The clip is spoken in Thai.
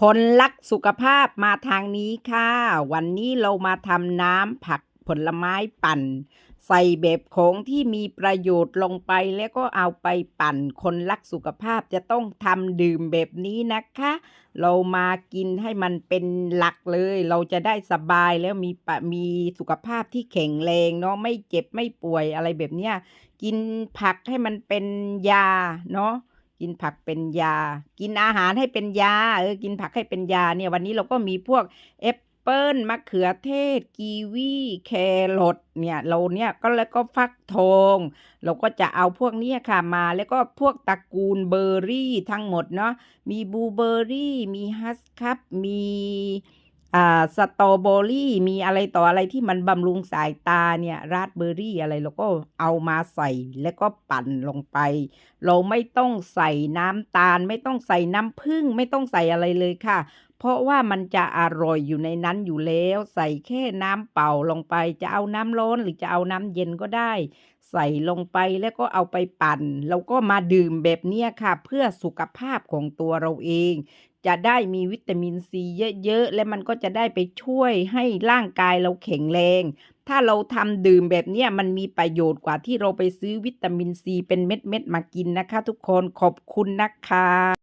คนรักสุขภาพมาทางนี้ค่ะ วันนี้เรามาทำน้ำผักผลไม้ปั่น ใส่แบบของที่มีประโยชน์ลงไปแล้วก็เอาไปปั่น คนรักสุขภาพจะต้องทำดื่มแบบนี้นะคะ เรามากินให้มันเป็นหลักเลย เราจะได้สบายแล้วมีปะมีสุขภาพที่แข็งแรงเนาะไม่เจ็บไม่ป่วยอะไรแบบเนี้ยกินผักให้มันเป็นยาเนาะ กินผักเป็นยา กินอาหารให้เป็นยา เออ กินผักให้เป็นยา เนี่ย วันนี้เราก็มีพวกแอปเปิ้ลมะเขือเทศ กีวีแครอทเนี่ย เราเนี่ยก็แล้วก็ฟักทองเราก็จะเอาพวกนี้ค่ะมา แล้วก็พวกตระกูลเบอร์รี่ทั้งหมดเนาะ มีบลูเบอร์รี่ มีฮัสคัพมี อ่าสตรอเบอรี่มีอะไรต่ออะไรที่มันบำรุงสายตาเนี่ยราสเบอร์รี่อะไรเราก็เอามาใส่แล้วก็ปั่นลงไป เราไม่ต้องใส่น้ำตาล ไม่ต้องใส่น้ำผึ้งไม่ต้องใส่อะไรเลยค่ะ เพราะว่ามันจะอร่อยอยู่ในนั้นอยู่แล้ว ใส่แค่น้ำเปล่าลงไป จะเอาน้ำร้อนหรือจะเอาน้ำเย็นก็ได้ ใส่ลงไปแล้วก็เอาไปปั่น แล้วก็มาดื่มแบบเนี้ยค่ะ เพื่อสุขภาพของตัวเราเอง จะได้มีวิตามินซีเยอะๆ และมันก็จะได้ไปช่วยให้ร่างกายเราแข็งแรง ถ้าเราทำดื่มแบบนี้มันมีประโยชน์กว่าที่เราไปซื้อวิตามินซีเป็นเม็ดๆมากินนะคะ ทุกคนขอบคุณนะคะ